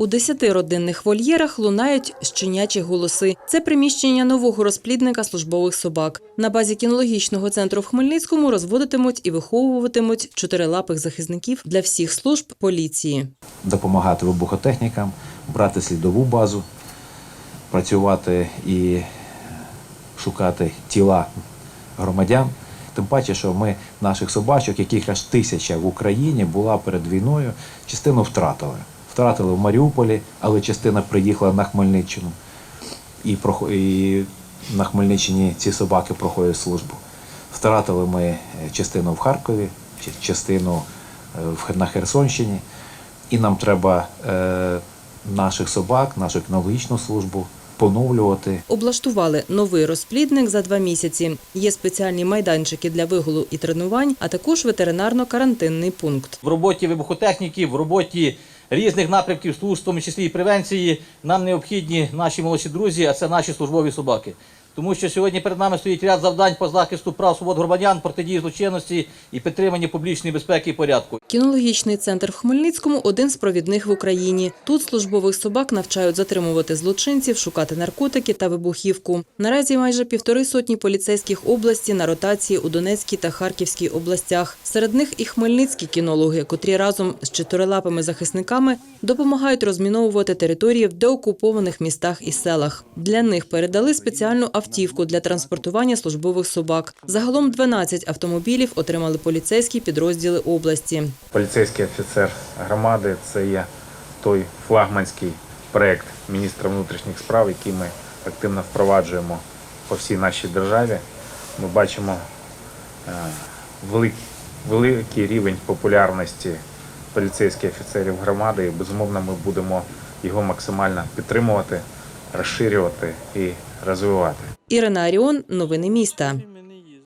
У десяти родинних вольєрах лунають щенячі голоси. Це приміщення нового розплідника службових собак. На базі кінологічного центру в Хмельницькому розводитимуть і виховуватимуть чотирилапих захисників для всіх служб поліції. допомагати вибухотехнікам, брати слідову базу, працювати і шукати тіла громадян. Тим паче, що ми наших собачок, яких аж тисяча в Україні була перед війною, частину втратили. Втратили в Маріуполі, але частина приїхала на Хмельниччину. І, і на Хмельниччині ці собаки проходять службу. Втратили ми е, частину в Харкові, частину е, на Херсонщині. І нам треба е, наших собак, нашу кінологічну службу поновлювати, Облаштували новий розплідник за два місяці. Є спеціальні майданчики для вигулу і тренувань, а також ветеринарно-карантинний пункт. в роботі вибухотехніки, в роботі різних напрямків служб, в тому числі і превенції, нам необхідні наші молодші друзі, а це наші службові собаки. Тому що сьогодні перед нами стоїть ряд завдань по захисту прав свобод громадян, протидії злочинності і підтримання публічної безпеки і порядку. Кінологічний центр в Хмельницькому один з провідних в Україні. Тут службових собак навчають затримувати злочинців, шукати наркотики та вибухівку. Наразі майже півтори сотні поліцейських області на ротації у Донецькій та Харківській областях. Серед них і хмельницькі кінологи, котрі разом з чотирилапими захисниками допомагають розміновувати території в деокупованих містах і селах. Для них передали спеціальну автівку для транспортування службових собак. Загалом 12 автомобілів отримали поліцейські підрозділи області. Поліцейський офіцер громади це є той флагманський проект міністра внутрішніх справ, який ми активно впроваджуємо по всій нашій державі. Ми бачимо е, великий рівень популярності поліцейських офіцерів громади, і безумовно ми будемо його максимально підтримувати, розширювати і розвивати. Ірина Аріон, новини міста.